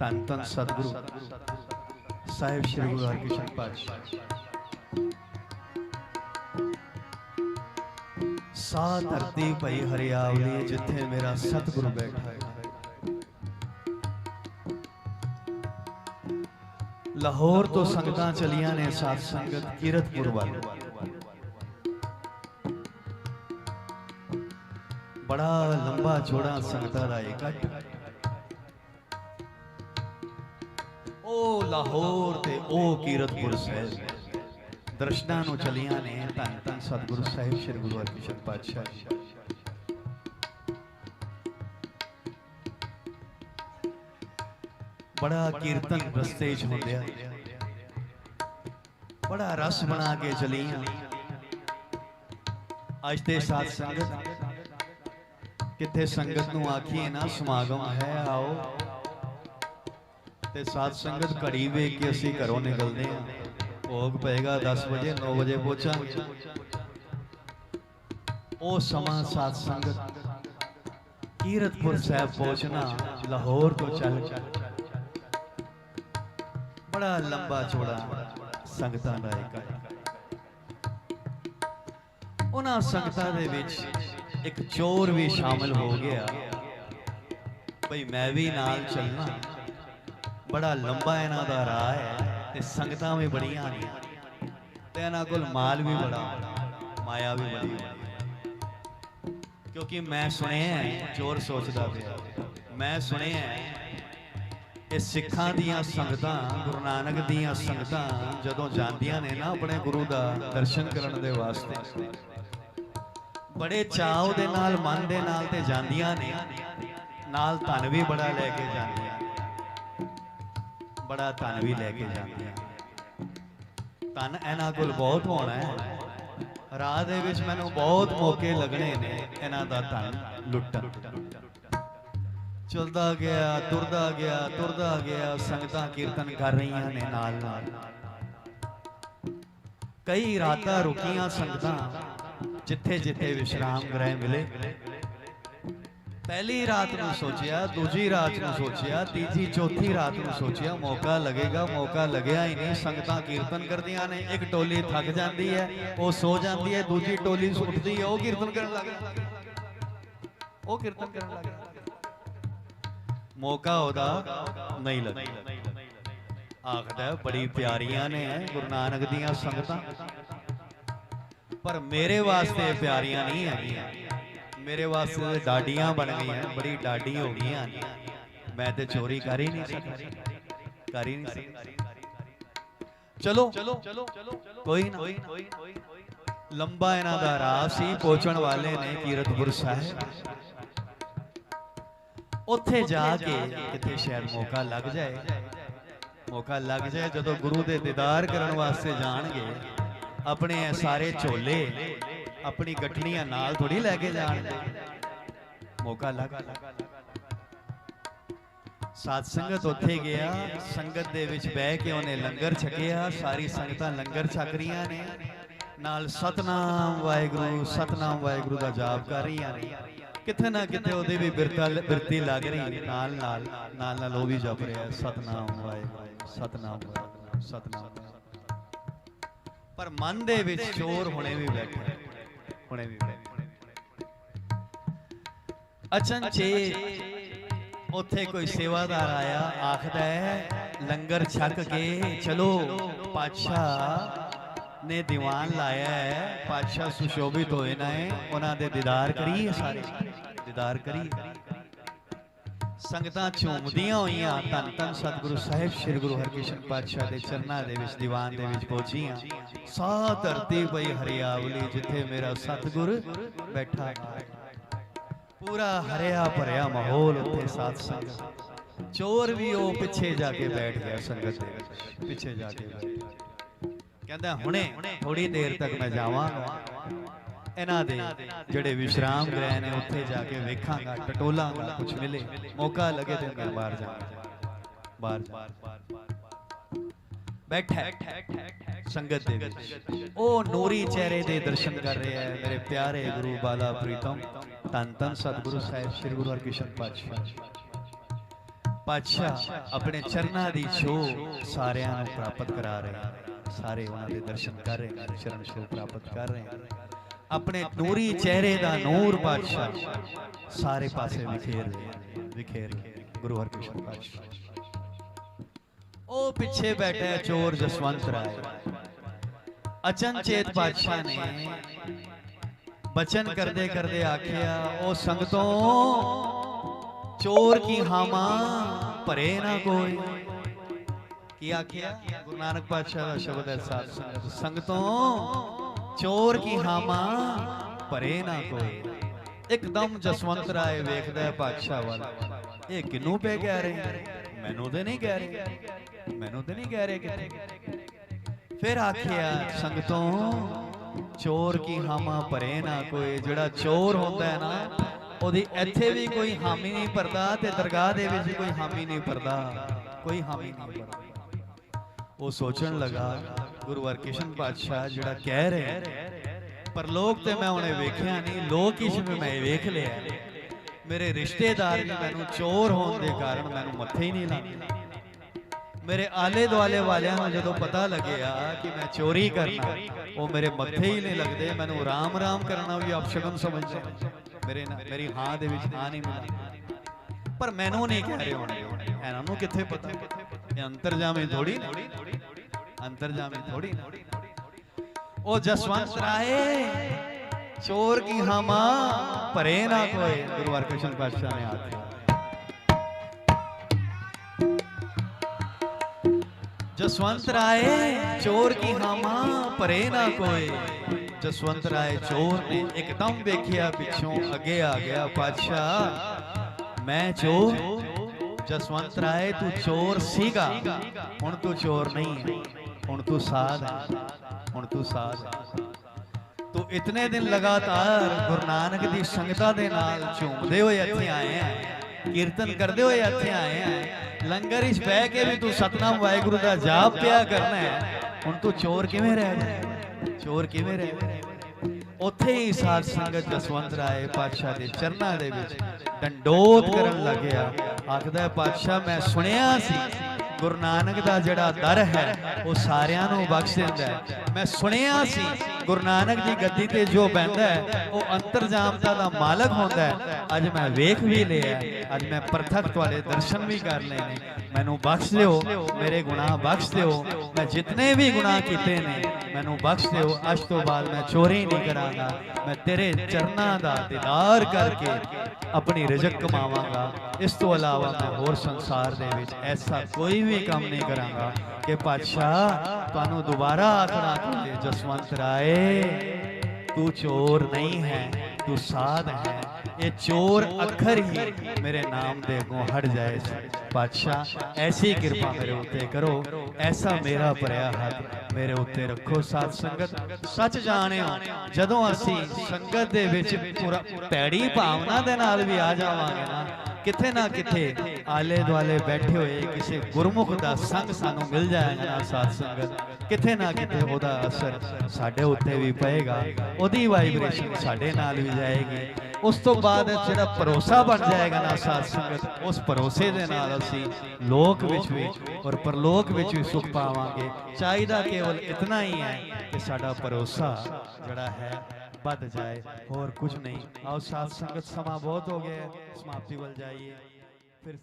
ਧੰਨ ਧੰਨ ਸਤਿਗੁਰੂ ਸਾਹਿਬ ਸ੍ਰੀ ਗੁਰੂ ਹਰਕ੍ਰਿਸ਼ਨ ਪਾਤਸ਼ਾਹ ਸਾ ਧਰਤੀ ਭਈ ਹਰਿਆਵਲੀ ਜਿੱਥੇ ਮੇਰਾ ਸਤਿਗੁਰੂ ਬੈਠਾ ਹੈ ਲਾਹੌਰ ਤੋਂ ਸੰਗਤਾਂ ਚਲੀਆਂ ਨੇ ਸਾਧ ਸੰਗਤ ਕੀਰਤਪੁਰ ਵੱਲ ਬੜਾ ਲੰਬਾ ਚੌੜਾ ਸੰਗਤਾਂ ਦਾ ਇਕੱਠ ਲਾਹੌਰ ਤੇ ਉਹ ਕੀਰਤਪੁਰ ਸਾਹਿਬ। ਦਰਸ਼ਨਾਂ ਨੂੰ ਚਲੀਆਂ ਨੇ, ਧੰਨ ਧੰਨ ਸਤਿਗੁਰੂ ਸਾਹਿਬ, ਸ੍ਰੀ ਗੁਰੂ ਹਰਕ੍ਰਿਸ਼ਨ ਪਾਤਸ਼ਾਹ ਬੜਾ ਕੀਰਤਨ ਰਸਤੇ 'ਚ ਹੁੰਦਿਆ, ਬੜਾ ਰਸ ਬਣਾ ਕੇ ਚਲੀਆਂ। ਅੱਜ ਤੇ ਸਾਧ ਸੰਗਤ, ਕਿੱਥੇ ਸੰਗਤ ਨੂੰ ਆਖੀਏ ਨਾ, ਸਮਾਗਮ ਹੈ, ਆਓ। ਤੇ ਸਾਧ ਸੰਗਤ ਘੜੀ ਵੇਖ ਕੇ ਅਸੀਂ ਘਰੋਂ ਨਿਕਲਦੇ ਹਾਂ। ਭੋਗ ਪਏਗਾ 10 ਵਜੇ 9 ਵਜੇ ਪਹੁੰਚਾਂਗੇ। ਉਹ ਸਮਾਂ ਸਾਧ ਸੰਗਤ ਕੀਰਤਪੁਰ ਸਾਹਿਬ ਪਹੁੰਚਣਾ ਲਾਹੌਰ ਤੋਂ ਚੱਲ ਬੜਾ ਲੰਬਾ ਚੌੜਾ ਸੰਗਤਾਂ ਦਾ ਇਕੱਠ ਉਹਨਾਂ ਸੰਗਤਾਂ ਦੇ ਵਿੱਚ ਇੱਕ ਚੋਰ ਵੀ ਸ਼ਾਮਲ ਹੋ ਗਿਆ। ਭਈ ਮੈਂ ਵੀ ਨਾਲ ਚੱਲਣਾ। ਬੜਾ ਲੰਬਾ ਇਹਨਾਂ ਦਾ ਰਾਹ ਹੈ ਤੇ ਸੰਗਤਾਂ ਵੀ ਬੜੀਆਂ ਨੇ। ਤੇ ਇਹਨਾਂ ਕੋਲ ਮਾਲ ਵੀ ਬੜਾ ਮਾਇਆ ਵੀ ਬੜੀ ਕਿਉਂਕਿ ਮੈਂ ਸੁਣਿਆ ਚੋਰ ਸੋਚਦਾ ਪਿਆ। ਮੈਂ ਸੁਣਿਆ ਇਹ ਸਿੱਖਾਂ ਦੀਆਂ ਸੰਗਤਾਂ, ਗੁਰੂ ਨਾਨਕ ਦੀਆਂ ਸੰਗਤਾਂ ਜਦੋਂ ਜਾਂਦੀਆਂ ਨੇ ਨਾ ਆਪਣੇ ਗੁਰੂ ਦਾ ਦਰਸ਼ਨ ਕਰਨ ਦੇ ਵਾਸਤੇ, ਬੜੇ ਚਾਅ ਦੇ ਨਾਲ, ਮਨ ਦੇ ਨਾਲ ਤੇ ਜਾਂਦੀਆਂ ਨੇ। ਨਾਲ ਧਨ ਵੀ ਬੜਾ ਲੈ ਕੇ ਜਾਂਦੀਆਂ ਬੜਾ ਧਨ ਵੀ ਲੈ ਕੇ ਜਾਂਦੀਆਂ ਧਨ ਇਹਨਾਂ ਕੋਲ ਬਹੁਤ ਹੋਣਾ ਹੈ। ਰਾਹ ਦੇ ਵਿੱਚ ਮੈਨੂੰ ਬਹੁਤ ਮੌਕੇ ਲੱਗਣੇ ਨੇ ਇਹਨਾਂ ਦਾ ਧਨ ਲੁੱਟਣ। ਚਲਦਾ ਗਿਆ, ਤੁਰਦਾ ਗਿਆ ਤੁਰਦਾ ਗਿਆ, ਸੰਗਤਾਂ ਕੀਰਤਨ ਕਰ ਰਹੀਆਂ ਨੇ ਨਾਲ ਨਾਲ। ਕਈ ਰਾਤਾਂ ਰੁਕੀਆਂ ਸੰਗਤਾਂ ਜਿੱਥੇ ਜਿੱਥੇ ਵਿਸ਼ਰਾਮ ਗ੍ਰਹਿ ਮਿਲੇ। ਪਹਿਲੀ ਰਾਤ ਨੂੰ ਸੋਚਿਆ, ਦੂਜੀ ਰਾਤ ਨੂੰ ਸੋਚਿਆ, ਤੀਜੀ, ਚੌਥੀ ਰਾਤ ਨੂੰ ਸੋਚਿਆ, ਮੌਕਾ ਲੱਗੇਗਾ, ਮੌਕਾ ਲੱਗਿਆ ਹੀ ਨਹੀਂ। ਸੰਗਤਾਂ ਕੀਰਤਨ ਕਰਦੀਆਂ ਨੇ, ਇੱਕ ਟੋਲੀ ਥੱਕ ਜਾਂਦੀ ਹੈ, ਉਹ ਸੋ ਜਾਂਦੀ ਹੈ, ਦੂਜੀ ਟੋਲੀ ਉੱਠਦੀ ਹੈ, ਉਹ ਕੀਰਤਨ ਕਰਨ ਲੱਗ ਉਹ ਕੀਰਤਨ ਕਰਨ ਲੱਗ ਮੌਕਾ ਉਹਦਾ ਨਹੀਂ ਲੱਗਦਾ। ਆਖਦਾ ਬੜੀ ਪਿਆਰੀਆਂ ਨੇ ਗੁਰੂ ਨਾਨਕ ਦੀਆਂ ਸੰਗਤਾਂ। ਪਰ ਮੇਰੇ ਵਾਸਤੇ ਪਿਆਰੀਆਂ ਨਹੀਂ ਹੈਗੀਆਂ। ਮੇਰੇ ਵਾਸਤੇ ਡਾਡੀਆਂ ਬਣ ਗਈਆਂ, ਬੜੀ ਡਾਡੀ ਹੋ ਗਈਆਂ ਮੈਂ ਤੇ ਚੋਰੀ ਕਰ ਹੀ ਨਹੀਂ ਸਕਦਾ ਕਰ ਹੀ ਨਹੀਂ ਸਕਦਾ ਚਲੋ, ਕੋਈ ਨਾ। ਲੰਬਾ ਇਹਨਾਂ ਦਾ ਰਾਹ ਸੀ, ਪਹੁੰਚਣ ਵਾਲੇ ਨੇ ਕੀਰਤਪੁਰ ਸਾਹਿਬ। ਉੱਥੇ ਜਾ ਕੇ ਕਿਤੇ ਸ਼ਾਇਦ ਮੌਕਾ ਲੱਗ ਜਾਏ। ਮੌਕਾ ਲੱਗ ਜਾਏ ਜਦੋਂ ਗੁਰੂ ਦੇ ਦੀਦਾਰ ਕਰਨ ਵਾਸਤੇ ਜਾਣਗੇ, ਆਪਣੇ ਸਾਰੇ ਝੋਲੇ ਆਪਣੀ ਗੱਠੜੀਆਂ ਨਾਲ ਥੋੜੀ ਲੈ ਕੇ ਜਾਣਗੇ ਮੌਕਾ ਲੱਗ ਸਾਧ ਸੰਗਤ ਉੱਥੇ ਗਿਆ, ਸੰਗਤ ਦੇ ਵਿੱਚ ਬਹਿ ਕੇ ਉਹਨੇ ਲੰਗਰ ਛਕਿਆ, ਸਾਰੀ ਸੰਗਤਾਂ ਲੰਗਰ ਛਕ ਰਹੀਆਂ ਨੇ। ਨਾਲ ਸਤਨਾਮ ਵਾਹਿਗੁਰੂ ਸਤਨਾਮ ਵਾਹਿਗੁਰੂ ਦਾ ਜਾਪ ਕਰ ਰਹੀਆਂ ਨੇ। ਕਿਤੇ ਨਾ ਕਿਤੇ ਉਹਦੇ ਵੀ ਬਿਰਤਾ ਬਿਰਤੀ ਲੱਗ ਰਹੀ ਹੈ। ਨਾਲ ਨਾਲ ਨਾਲ ਨਾਲ ਉਹ ਵੀ ਜਪ ਰਿਹਾ ਸਤਨਾਮ ਵਾਹਿਗੁਰੂ ਸਤਨਾਮ ਵਾਹਿਗੁਰੂ, ਸਤਨਾਮ। ਪਰ ਮਨ ਦੇ ਵਿੱਚ ਚੋਰ ਹੁਣੇ ਵੀ ਬੈਠੇ ਹੁਣੇ ਵੀ ਬੈਠੇ ਅਚਨਚੇ ਉੱਥੇ ਕੋਈ ਸੇਵਾਦਾਰ ਆਇਆ ਆਖਦਾ ਹੈ ਲੰਗਰ ਛਕ ਕੇ ਚਲੋ ਪਾਤਸ਼ਾਹ ਨੇ ਦੀਵਾਨ ਲਾਇਆ ਹੈ। ਪਾਤਸ਼ਾਹ ਸੁਸ਼ੋਭਿਤ ਹੋਏ ਨੇ ਉਹਨਾਂ ਦੇ ਦੀਦਾਰ ਕਰੀਏ ਸਾਰੇ ਦੀਦਾਰ ਕਰੀਏ। ਸੰਗਤਾਂ ਝੂਮਦੀਆਂ ਹੋਈਆਂ, ਧੰਨ ਧੰਨ ਸਤਿਗੁਰੂ ਸਾਹਿਬ, ਸ੍ਰੀ ਗੁਰੂ ਹਰਕ੍ਰਿਸ਼ਨ ਪਾਤਸ਼ਾਹ ਦੇ ਚਰਨਾਂ ਦੇ ਵਿੱਚ, ਦੀਵਾਨ ਦੇ ਵਿੱਚ ਪਹੁੰਚੀਆਂ। ਸਾ ਧਰਤੀ ਪਈ ਹਰਿਆਵਲੀ, ਜਿੱਥੇ ਮੇਰਾ ਸਤਿਗੁਰ ਬੈਠਾ ਪੂਰਾ ਹਰਿਆ ਭਰਿਆ ਮਾਹੌਲ ਉੱਥੇ ਸਾਧ ਸੰਗਤ। ਚੋਰ ਵੀ ਉਹ ਪਿੱਛੇ ਜਾ ਕੇ ਬੈਠ ਗਿਆ ਸੰਗਤ ਦੇ ਵਿੱਚ, ਪਿੱਛੇ ਜਾ ਕੇ ਬੈਠ ਕਹਿੰਦਾ, ਹੁਣੇ ਥੋੜੀ ਦੇਰ ਤੱਕ ਮੈਂ ਜਾਵਾਂਗਾ। ਇਹਨਾਂ ਦੇ ਜਿਹੜੇ ਵਿਸ਼ਰਾਮ ਗ੍ਰਹਿ ਨੇ ਉੱਥੇ ਜਾ ਕੇ ਵੇਖਾਂਗਾ, ਟਟੋਲਾਂਗਾ ਕੁਝ ਮਿਲੇ। ਮੌਕਾ ਲੱਗੇ ਤੇ ਮੈਂ ਬਾਹਰ ਜਾਵਾਂਗਾ ਬਾਹਰ ਬੈਠਾ ਸੰਗਤ ਦੇ ਵਿੱਚ। ਉਹ ਨੂਰੀ ਚਿਹਰੇ ਦੇ ਦਰਸ਼ਨ ਕਰ ਰਿਹਾ ਹੈ, ਮੇਰੇ ਪਿਆਰੇ ਗੁਰੂ ਬਾਲਾ ਪ੍ਰੀਤਮ, ਧੰਨ ਧੰਨ ਸਤਿਗੁਰੂ ਸਾਹਿਬ, ਸ੍ਰੀ ਗੁਰੂ ਹਰਕ੍ਰਿਸ਼ਨ ਪਾਤਸ਼ਾਹ। ਪਾਤਸ਼ਾਹ ਆਪਣੇ ਚਰਨਾਂ ਦੀ ਛੋ ਸਾਰਿਆਂ ਨੂੰ ਪ੍ਰਾਪਤ ਕਰਾ ਰਹੇ। ਸਾਰੇ ਉਹਨਾਂ ਦੇ ਦਰਸ਼ਨ ਕਰ ਰਹੇ ਹਨ ਚਰਨ ਛੋਹ ਪ੍ਰਾਪਤ ਕਰ ਰਹੇ। ਹਨ ਆਪਣੇ ਨੂਰੀ ਚਿਹਰੇ ਦਾ ਨੂਰ ਪਾਤਸ਼ਾਹ ਸਾਰੇ ਪਾਸੇ ਵਿਖੇਰ ਵਿਖੇਰ ਗੁਰੂ ਹਰਕ੍ਰਿਸ਼ਨ ਪਾਤਸ਼ਾਹ। ਉਹ ਪਿੱਛੇ ਬੈਠਾ ਚੋਰ ਜਸਵੰਤ ਰਾਏ। ਅਚਨਚੇਤ ਪਾਤਸ਼ਾਹ ਨੇ ਬਚਨ ਕਰਦੇ ਕਰਦੇ ਆਖਿਆ, ਉਹ ਸੰਗਤੋਂ, ਚੋਰ ਕੀ ਹਾਮਾ ਭਰੇ ਨਾ ਕੋਈ? ਕੀ ਆਖਿਆ? ਗੁਰੂ ਨਾਨਕ ਪਾਤਸ਼ਾਹ ਦਾ ਸ਼ਬਦ ਹੈ ਸਾਧ ਸੰਗਤੋਂ ਚੋਰ ਕੀ ਹਾਮਾ? ਭਰੇ ਨਾ ਕੋਈ। ਇੱਕਦਮ ਜਸਵੰਤ ਰਾਏ ਵੇਖਦਾ ਹੈ ਪਾਤਸ਼ਾਹ ਵੱਲ। ਇਹ ਕਿਨੂੰ ਪੈ ਕਹਿ ਰਹੇ ਮੈਨੂੰ ਤੇ ਨਹੀਂ ਕਹਿ ਰਹੇ। ਮੈਨੂੰ ਤੇ ਨਹੀਂ ਕਹਿ ਰਹੇ ਕਿਤੇ। ਫਿਰ ਆਖਿਆ, ਸੰਗਤੋਂ, ਚੋਰ ਕੀ ਹਾਮਾ, ਭਰੇ ਨਾ ਕੋਈ। ਜਿਹੜਾ ਚੋਰ ਹੁੰਦਾ ਹੈ ਨਾ, ਉਹਦੀ ਇੱਥੇ ਵੀ ਕੋਈ ਹਾਮੀ ਨਹੀਂ ਭਰਦਾ ਤੇ ਦਰਗਾਹ ਦੇ ਵਿੱਚ ਕੋਈ ਹਾਮੀ ਨਹੀਂ ਭਰਦਾ। ਕੋਈ ਹਾਮੀ ਨਹੀਂ ਭਰਦਾ। ਉਹ ਸੋਚਣ ਲੱਗਾ ਗੁਰੂ ਹਰਕ੍ਰਿਸ਼ਨ ਪਾਤਸ਼ਾਹ ਜਿਹੜਾ ਕਹਿ ਰਿਹਾ ਹੈ, ਪਰ ਲੋਕ ਤੇ ਮੈਂ ਉਹਨੇ ਵੇਖਿਆ ਨਹੀਂ ਲੋਕ ਹੀ ਜਿਵੇਂ ਮੈਂ ਵੇਖ ਲਿਆ ਮੇਰੇ ਰਿਸ਼ਤੇਦਾਰ ਵੀ ਮੈਨੂੰ ਚੋਰ ਹੋਣ ਦੇ ਕਾਰਨ ਮੈਨੂੰ ਮੱਥੇ ਹੀ ਨਹੀਂ ਲਾਉਂਦੇ। ਮੇਰੇ ਆਲੇ ਦੁਆਲੇ ਵਾਲਿਆਂ ਨੂੰ ਜਦੋਂ ਪਤਾ ਲੱਗਿਆ ਕਿ ਮੈਂ ਚੋਰੀ ਕਰਨਾ ਉਹ ਮੇਰੇ ਮੱਥੇ ਹੀ ਨਹੀਂ ਲੱਗਦੇ ਮੈਨੂੰ ਰਾਮ ਰਾਮ ਕਰਨਾ ਵੀ ਅਪਸ਼ਗਨ ਸਮਝਦੇ ਮੇਰੇ ਮੇਰੀ ਹਾਂ ਦੇ ਵਿੱਚ ਹਾਂ ਨਹੀਂ ਮਿਲਦੀ। ਪਰ ਮੈਨੂੰ ਨਹੀਂ ਕਹਿ ਰਹੇ ਹੋਣੇ। ਇਹਨਾਂ ਨੂੰ ਕਿੱਥੇ ਪਤਾ? ਇਹ ਅੰਤਰਜਾਮੀ ਥੋੜੀ ਅੰਤਰਜਾਮੀ ਥੋੜੀ ਉਹ ਜਸਵੰਤ ਰਾਏ ਚੋਰ ਕੀ ਹਾਮਾ ਭਰੇ ਨਾ ਕੋਈ ਗੁਰੂ ਹਰਕ੍ਰਿਸ਼ਨ ਪਾਤਸ਼ਾਹ ਨੇ ਆਖਿਆ ਜਸਵੰਤ ਰਾਏ ਚੋਰ ਕੀ ਹਾਮਾ ਭਰੇ ਨਾ ਕੋਈ ਜਸਵੰਤ ਰਾਏ ਚੋਰ ਨੇ ਇੱਕਦਮ ਵੇਖਿਆ ਪਿੱਛੋਂ ਅੱਗੇ ਆ ਗਿਆ ਪਾਤਸ਼ਾਹ ਮੈਂ ਚੋਰ ਜਸਵੰਤ ਰਾਏ ਤੂੰ ਚੋਰ ਸੀਗਾ ਹੁਣ ਤੂੰ ਚੋਰ ਨਹੀਂ ਹੈ ਹੁਣ ਤੂੰ ਸਾਧ ਹੈ, ਹੁਣ ਤੂੰ ਸਾਧ ਹੈ। ਤੂੰ ਇਤਨੇ ਦਿਨ ਲਗਾਤਾਰ ਗੁਰੂ ਨਾਨਕ ਦੀ ਸੰਗਤਾਂ ਦੇ ਨਾਲ ਝੂਮਦੇ ਹੋਏ ਇੱਥੇ ਆਏ ਆ ਕੀਰਤਨ ਕਰਦੇ ਹੋਏ ਇੱਥੇ ਆਏ ਆ ਲੰਗਰ ਵਿੱਚ ਬਹਿ ਕੇ ਵੀ ਤੂੰ ਸਤਨਾਮ ਵਾਹਿਗੁਰੂ ਦਾ ਜਾਪ ਪਿਆ ਕਰਨਾ ਹੈ। ਹੁਣ ਤੂੰ ਚੋਰ ਕਿਵੇਂ ਰਹਿ ਗਿਆ? ਚੋਰ ਕਿਵੇਂ ਰਹਿ ਗਿਆ? ਉੱਥੇ ਹੀ ਸਾਧ ਸੰਗਤ ਜਸਵੰਤ ਰਾਏ ਪਾਤਸ਼ਾਹ ਦੇ ਚਰਨਾਂ ਦੇ ਵਿੱਚ ਡੰਡੋਤ ਕਰਨ ਲੱਗਿਆ। ਆਖਦਾ ਪਾਤਸ਼ਾਹ, ਮੈਂ ਸੁਣਿਆ ਸੀ ਗੁਰੂ ਨਾਨਕ ਦਾ ਜਿਹੜਾ ਦਰ ਹੈ, ਉਹ ਸਾਰਿਆਂ ਨੂੰ ਬਖਸ਼ ਦਿੰਦਾ ਹੈ। ਮੈਂ ਸੁਣਿਆ ਸੀ, ਗੁਰੂ ਨਾਨਕ ਦੀ ਗੱਦੀ ਤੇ ਜੋ ਬੈੰਦਾ ਹੈ, ਉਹ ਅੰਤਰਜਾਮਤਾ ਦਾ ਮਾਲਕ ਹੁੰਦਾ ਹੈ। ਅੱਜ ਮੈਂ ਵੇਖ ਵੀ ਲਿਆ ਅੱਜ ਮੈਂ ਪ੍ਰਤੱਖ ਤੁਹਾਡੇ ਦਰਸ਼ਨ ਵੀ ਕਰ ਲਏ ਨੇ। ਮੈਨੂੰ ਬਖਸ਼ ਦਿਓ, ਮੇਰੇ ਗੁਨਾਹ ਬਖਸ਼ ਦਿਓ। ਮੈਂ ਜਿਤਨੇ ਵੀ ਗੁਨਾਹ ਕੀਤੇ ਨੇ ਮੈਨੂੰ ਬਖਸ਼ ਦਿਓ, ਅੱਜ ਤੋਂ ਬਾਅਦ ਮੈਂ ਚੋਰੀ ਨਹੀਂ ਕਰਾਂਗਾ। ਮੈਂ ਤੇਰੇ ਚਰਨਾਂ ਦਾ ਦੀਦਾਰ ਕਰਕੇ ਆਪਣੀ ਰਿਜ਼ਕ ਕਮਾਵਾਂਗਾ। ਇਸ ਤੋਂ ਇਲਾਵਾ ਮੈਂ ਹੋਰ ਸੰਸਾਰ ਦੇ ਵਿੱਚ ਐਸਾ ਕੋਈ ਵੀ ਕੰਮ ਨਹੀਂ ਕਰਾਂਗਾ ਕਿ ਪਾਤਸ਼ਾਹ ਤੁਹਾਨੂੰ ਦੁਬਾਰਾ ਆਖਣਾ ਕਿ ਜਸਵੰਤ ਰਾਏ। ਤੂੰ ਚੋਰ ਨਹੀਂ ਹੈ, ਤੂੰ ਸਾਧ ਹੈ। ਇਹ ਚੋਰ ਅੱਖਰ ਹੀ ਮੇਰੇ ਨਾਮ ਦੇ ਅੱਗੋਂ ਹਟ ਜਾਏ। ਪਾਤਸ਼ਾਹ, ਐਸੀ ਕਿਰਪਾ ਮੇਰੇ ਉੱਤੇ ਕਰੋ। ਐਸਾ ਮੇਰਾ ਭਰਿਆ ਹੱਥ ਮੇਰੇ ਉੱਤੇ ਰੱਖੋ। ਸਾਧ ਸੰਗਤ, ਸੱਚ ਜਾਣਿਓ, ਜਦੋਂ ਅਸੀਂ ਸੰਗਤ ਦੇ ਵਿੱਚ ਪੂਰਾ ਭਾਵਨਾ ਦੇ ਨਾਲ ਵੀ ਆ ਜਾਵਾਂਗੇ ਨਾ, ਕਿਥੇ ਨਾ ਕਿਥੇ ਆਲੇ ਦੁਆਲੇ ਬੈਠੇ ਹੋਏ ਕਿਸੇ ਗੁਰਮੁਖ ਦਾ ਸੰਗ ਸਾਨੂੰ ਮਿਲ ਜਾਏਗਾ ਨਾ ਸਾਧ ਸੰਗਤ। ਕਿਥੇ ਨਾ ਕਿਤੇ ਉਹਦਾ ਅਸਰ ਸਾਡੇ ਉੱਤੇ ਵੀ ਪਏਗਾ। ਉਹਦੀ ਵਾਈਬ੍ਰੇਸ਼ਨ ਸਾਡੇ ਨਾਲ ਵੀ ਜਾਏਗੀ। ਉਸ ਤੋਂ ਬਾਅਦ ਜਿਹੜਾ ਭਰੋਸਾ ਬਣ ਜਾਏਗਾ ਨਾ ਸਾਧ ਸੰਗਤ ਉਸ ਭਰੋਸੇ ਦੇ ਨਾਲ ਅਸੀਂ ਲੋਕ ਵਿੱਚ ਵੀ ਔਰ ਪਰਲੋਕ ਵਿੱਚ ਵੀ ਸੁਖ ਪਾਵਾਂਗੇ। ਚਾਹੀਦਾ ਕੇਵਲ ਇਤਨਾ ਹੀ ਹੈ ਕਿ ਸਾਡਾ ਭਰੋਸਾ ਜਿਹੜਾ ਹੈ ਵੱਧ ਜਾਏ ਹੋਰ ਕੁਝ ਨਹੀਂ। ਆਓ ਸਾਧ ਸੰਗਤ ਸਮਾਂ ਬਹੁਤ ਹੋ ਗਿਆ ਹੈ, ਸਮਾਪਤੀ ਵੱਲ ਜਾਈਏ। ਫਿਰ